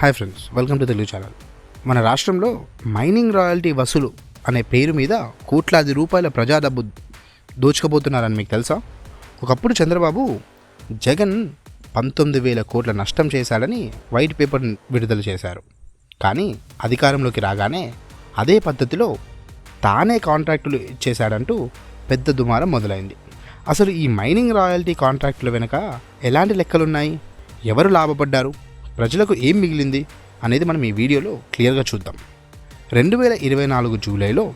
Hi friends welcome to Telugu channel. మన రాష్ట్రంలో mining royalty వసూలు అనే పేరు మీద కోట్లాది రూపాయల ప్రజా డబ్బు దోచుకోబోతున్నారని మీకు తెలుసా? ఒకప్పుడు చంద్రబాబు జగన్ పంతొమ్మిది వేల కోట్ల నష్టం చేశాడని వైట్ పేపర్ విడుదల చేశారు. కానీ అధికారంలోకి రాగానే అదే పద్ధతిలో తానే కాంట్రాక్టులు ఇచ్చేశాడంటూ పెద్ద దుమారం మొదలైంది. అసలు ఈ మైనింగ్ రాయల్టీ కాంట్రాక్టుల వెనుక ఎలాంటి లెక్కలున్నాయి? ఎవరు లాభపడ్డారు? ప్రజలకు ఏం మిగిలింది అనేది మనం ఈ వీడియోలో క్లియర్గా చూద్దాం. రెండు వేల ఇరవై నాలుగు జూలైలో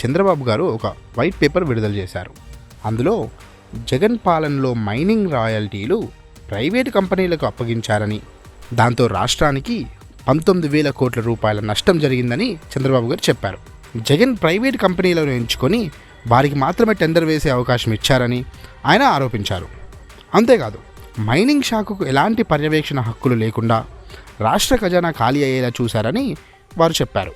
చంద్రబాబు గారు ఒక వైట్ పేపర్ విడుదల చేశారు. అందులో జగన్ పాలనలో మైనింగ్ రాయల్టీలు ప్రైవేటు కంపెనీలకు అప్పగించారని దాంతో రాష్ట్రానికి పంతొమ్మిది వేల కోట్ల రూపాయల నష్టం జరిగిందని చంద్రబాబు గారు చెప్పారు. జగన్ ప్రైవేట్ కంపెనీలను ఎంచుకొని వారికి మాత్రమే టెండర్ వేసే అవకాశం ఇచ్చారని ఆయన ఆరోపించారు. అంతేకాదు మైనింగ్ శాఖకు ఎలాంటి పర్యవేక్షణ హక్కులు లేకుండా రాష్ట్ర ఖజానా ఖాళీ అయ్యేలా చూశారని వారు చెప్పారు.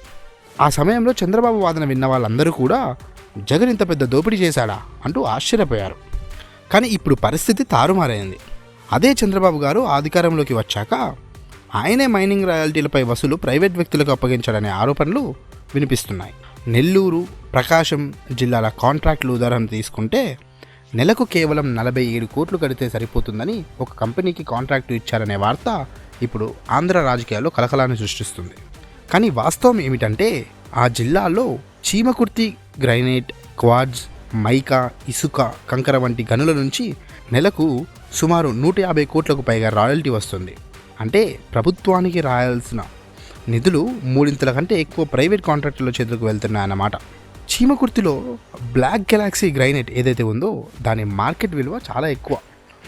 ఆ సమయంలో చంద్రబాబు వాదన విన్న వాళ్ళందరూ కూడా జగన్ ఇంత పెద్ద దోపిడీ చేశాడా? అంటూ ఆశ్చర్యపోయారు. కానీ ఇప్పుడు పరిస్థితి తారుమారైంది. అదే చంద్రబాబు గారు అధికారంలోకి వచ్చాక ఆయనే మైనింగ్ రాయల్టీలపై వసూలు ప్రైవేట్ వ్యక్తులకు అప్పగించాడనే ఆరోపణలు వినిపిస్తున్నాయి. నెల్లూరు ప్రకాశం జిల్లాల కాంట్రాక్టులు ఉదాహరణ తీసుకుంటే నెలకు కేవలం నలభై ఏడు కోట్లు కడితే సరిపోతుందని ఒక కంపెనీకి కాంట్రాక్టు ఇచ్చారనే వార్త ఇప్పుడు ఆంధ్ర రాజకీయాల్లో కలకలాన్ని సృష్టిస్తుంది. కానీ వాస్తవం ఏమిటంటే ఆ జిల్లాలో చీమకుర్తి గ్రైనేట్ క్వాడ్స్ మైకా ఇసుక కంకర వంటి గనుల నుంచి నెలకు సుమారు నూట యాభై కోట్లకు పైగా రాయల్టీ వస్తుంది. అంటే ప్రభుత్వానికి రాయాల్సిన నిధులు మూడింతల కంటే ఎక్కువ ప్రైవేట్ కాంట్రాక్టుల చేతులకు వెళ్తున్నాయన్నమాట. చీమకుర్తిలో బ్లాక్ గెలాక్సీ గ్రైనైట్ ఏదైతే ఉందో దాని మార్కెట్ విలువ చాలా ఎక్కువ.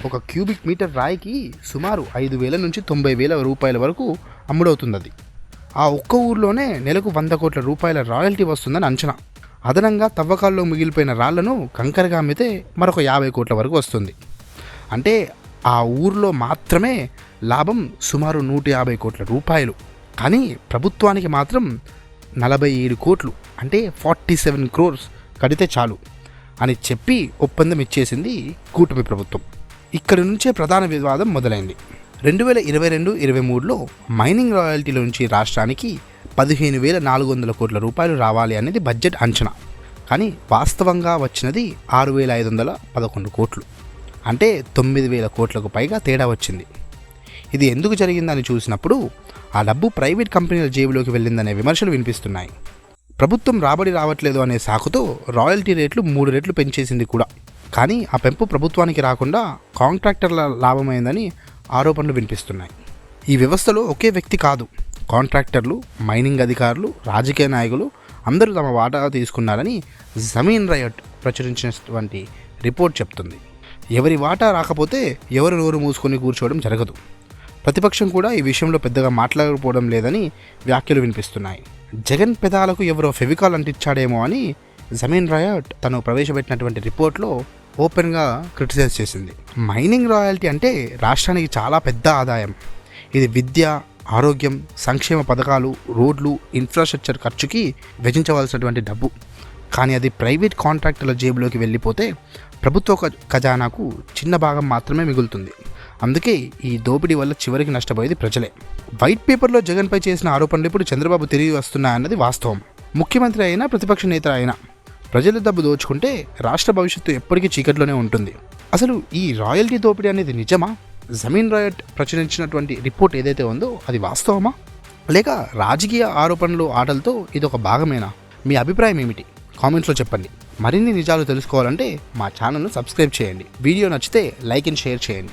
ఒక క్యూబిక్ మీటర్ రాయికి సుమారు ఐదు వేల నుంచి తొంభై వేల రూపాయల వరకు అమ్ముడవుతుంది అది ఆ ఒక్క ఊర్లోనే నెలకు వంద కోట్ల రూపాయల రాయల్టీ వస్తుందని అంచనా. అదనంగా తవ్వకాల్లో మిగిలిపోయిన రాళ్ళను కంకరగా అమ్మితే మరొక యాభై కోట్ల వరకు వస్తుంది. అంటే ఆ ఊర్లో మాత్రమే లాభం సుమారు నూట యాభై కోట్ల రూపాయలు. కానీ ప్రభుత్వానికి మాత్రం నలభై ఏడు కోట్లు అంటే ఫార్టీ సెవెన్ క్రోర్స్ కడితే చాలు అని చెప్పి ఒప్పందం ఇచ్చేసింది కూటమి ప్రభుత్వం. ఇక్కడి నుంచే ప్రధాన వివాదం మొదలైంది. రెండు వేల ఇరవై రెండు ఇరవై మూడులో మైనింగ్ రాయల్టీల నుంచి రాష్ట్రానికి పదిహేను వేల నాలుగు వందల కోట్ల రూపాయలు రావాలి అనేది బడ్జెట్ అంచనా. కానీ వాస్తవంగా వచ్చినది ఆరు వేల ఐదు వందల పదకొండు కోట్లు. అంటే తొమ్మిది వేల కోట్లకు పైగా తేడా వచ్చింది. ఇది ఎందుకు జరిగిందని చూసినప్పుడు ఆ డబ్బు ప్రైవేట్ కంపెనీల జేబులోకి వెళ్ళిందనే విమర్శలు వినిపిస్తున్నాయి. ప్రభుత్వం రాబడి రావట్లేదు అనే సాకుతో రాయల్టీ రేట్లు మూడు రెట్లు పెంచేసింది కూడా. కానీ ఆ పెంపు ప్రభుత్వానికి రాకుండా కాంట్రాక్టర్ల లాభమైందని ఆరోపణలు వినిపిస్తున్నాయి. ఈ వ్యవస్థలో ఒకే వ్యక్తి కాదు. కాంట్రాక్టర్లు మైనింగ్ అధికారులు రాజకీయ నాయకులు అందరూ తమ వాటా తీసుకున్నారని జమీన్ రయట్ ప్రచురించినటువంటి రిపోర్ట్ చెప్తుంది. ఎవరి వాటా రాకపోతే ఎవరు నోరు మూసుకొని కూర్చోవడం జరగదు. ప్రతిపక్షం కూడా ఈ విషయంలో పెద్దగా మాట్లాడకపోవడం లేదని వ్యాఖ్యలు వినిపిస్తున్నాయి. జగన్ పెదాలకు ఎవరో ఫెవికాల్ అంటించాడేమో అని జమీన్ రాయట్ తను ప్రవేశపెట్టినటువంటి రిపోర్ట్లో ఓపెన్గా క్రిటిసైజ్ చేసింది. మైనింగ్ రాయల్టీ అంటే రాష్ట్రానికి చాలా పెద్ద ఆదాయం. ఇది విద్య ఆరోగ్యం సంక్షేమ పథకాలు రోడ్లు ఇన్ఫ్రాస్ట్రక్చర్ ఖర్చుకి వెచ్చించవలసినటువంటి డబ్బు. కానీ అది ప్రైవేట్ కాంట్రాక్టర్ల జేబులోకి వెళ్ళిపోతే ప్రభుత్వ ఖజానాకు చిన్న భాగం మాత్రమే మిగులుతుంది. అందుకే ఈ దోపిడీ వల్ల చివరికి నష్టపోయేది ప్రజలే. వైట్ పేపర్లో జగన్పై చేసిన ఆరోపణలు ఇప్పుడు చంద్రబాబు తిరిగి వస్తున్నాయన్నది వాస్తవం. ముఖ్యమంత్రి అయినా ప్రతిపక్ష నేత అయినా ప్రజల డబ్బు దోచుకుంటే రాష్ట్ర భవిష్యత్తు ఎప్పటికీ చీకట్లోనే ఉంటుంది. అసలు ఈ రాయల్టీ దోపిడీ అనేది నిజమా? జమీన్ రాయట్ ప్రచురించినటువంటి రిపోర్ట్ ఏదైతే ఉందో అది వాస్తవమా? లేక రాజకీయ ఆరోపణలు ఆటలతో ఇది ఒక భాగమేనా? మీ అభిప్రాయం ఏమిటి? కామెంట్స్లో చెప్పండి. మరిన్ని నిజాలు తెలుసుకోవాలంటే మా ఛానల్ను సబ్స్క్రైబ్ చేయండి. వీడియో నచ్చితే లైక్ అండ్ షేర్ చేయండి.